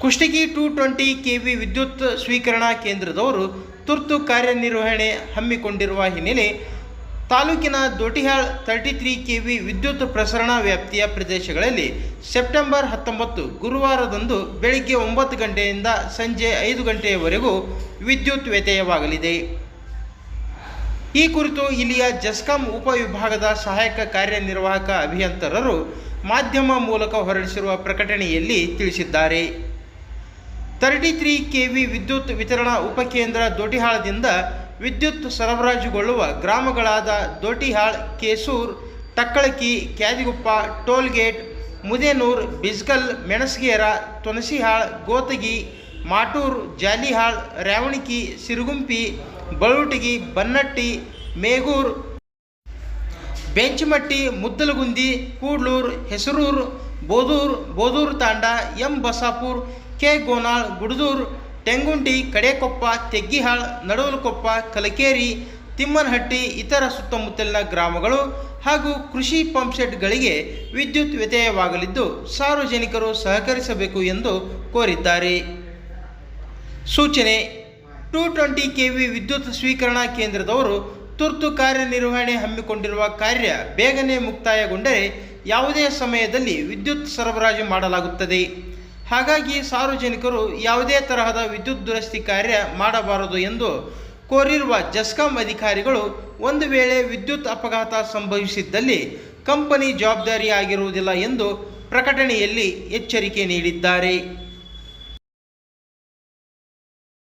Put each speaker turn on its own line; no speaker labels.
Kushtagi two twenty K V ವಿದ್ಯುತ್ ಸ್ವೀಕರಣಾ ಕೇಂದ್ರದವರು ತುರ್ತು ಕಾರ್ಯನಿರ್ವಹಣೆ ಹಮ್ಮಿಕೊಂಡಿರುವ ಹಿನ್ನೆಲೆ ತಾಲೂಕಿನ Dotihal thirty three K V ವಿದ್ಯುತ್ ಪ್ರಸರಣಾ ವ್ಯಾಪ್ತಿಯ ಪ್ರದೇಶಗಳಲ್ಲಿ ಸೆಪ್ಟೆಂಬರ್ ಹತ್ತೊಂಬತ್ತು ಗುರುವಾರದಂದು ಬೆಳಿಗ್ಗೆ ಒಂಬತ್ತು ಗಂಟೆಯಿಂದ ಸಂಜೆ ಐದು ಗಂಟೆಯವರೆಗೂ ವಿದ್ಯುತ್ ವ್ಯತ್ಯಯವಾಗಲಿದೆ. ಈ ಕುರಿತು ಇಲ್ಲಿಯ ಜಸ್ಕಾಂ ಉಪವಿಭಾಗದ ಸಹಾಯಕ ಕಾರ್ಯನಿರ್ವಾಹಕ ಅಭಿಯಂತರರು ಮಾಧ್ಯಮ ಮೂಲಕ ಹೊರಡಿಸಿರುವ ಪ್ರಕಟಣೆಯಲ್ಲಿ ತಿಳಿಸಿದ್ದಾರೆ. ತರ್ಟಿ ತ್ರೀ ಕೆ ವಿ ವಿದ್ಯುತ್ ವಿತರಣಾ ಉಪಕೇಂದ್ರ ದೊಟಿಹಾಳದಿಂದ ವಿದ್ಯುತ್ ಸರಬರಾಜುಗೊಳ್ಳುವ ಗ್ರಾಮಗಳಾದ Dotihal Kesur, Takkalaki, Kyadiguppa, tollgate, Mudenur Bijgal Menasagera Tunasihal Gotagi, Matur, Jalihal, Ryavaniki, Sirugumpi Balutagi Bannatti, Megur, Benchamatti, Muddalagundi, Kudlur, Hesarur Bodur, Boduru Tanda, M Basapur, K Gonal, Gudadur Tengundi Kadekoppa, Teggihal, Naduvalkoppa, Kalakeri, Timmanahatti ಇತರ ಸುತ್ತಮುತ್ತಲಿನ ಗ್ರಾಮಗಳು ಹಾಗೂ ಕೃಷಿ ಪಂಪ್ಸೆಟ್ಗಳಿಗೆ ವಿದ್ಯುತ್ ವ್ಯತ್ಯಯವಾಗಲಿದ್ದು ಸಾರ್ವಜನಿಕರು ಸಹಕರಿಸಬೇಕು ಎಂದು ಕೋರಿದ್ದಾರೆ. ಸೂಚನೆ, ಟೂ ಟ್ವೆಂಟಿ ಕೆವಿ ವಿದ್ಯುತ್ ಸ್ವೀಕರಣಾ ಕೇಂದ್ರದವರು ತುರ್ತು ಕಾರ್ಯನಿರ್ವಹಣೆ ಹಮ್ಮಿಕೊಂಡಿರುವ ಕಾರ್ಯ ಬೇಗನೆ ಮುಕ್ತಾಯಗೊಂಡರೆ ಯಾವುದೇ ಸಮಯದಲ್ಲಿ ವಿದ್ಯುತ್ ಸರಬರಾಜು ಮಾಡಲಾಗುತ್ತದೆ. ಹಾಗಾಗಿ ಸಾರ್ವಜನಿಕರು ಯಾವುದೇ ತರಹದ ವಿದ್ಯುತ್ ದುರಸ್ತಿ ಕಾರ್ಯ ಮಾಡಬಾರದು ಎಂದು ಕೋರಿರುವ ಜಸ್ಕಾಂ ಅಧಿಕಾರಿಗಳು ಒಂದು ವೇಳೆ ವಿದ್ಯುತ್ ಅಪಘಾತ ಸಂಭವಿಸಿದ್ದಲ್ಲಿ ಕಂಪನಿ ಜವಾಬ್ದಾರಿಯಾಗಿರುವುದಿಲ್ಲ ಎಂದು ಪ್ರಕಟಣೆಯಲ್ಲಿ ಎಚ್ಚರಿಕೆ ನೀಡಿದ್ದಾರೆ.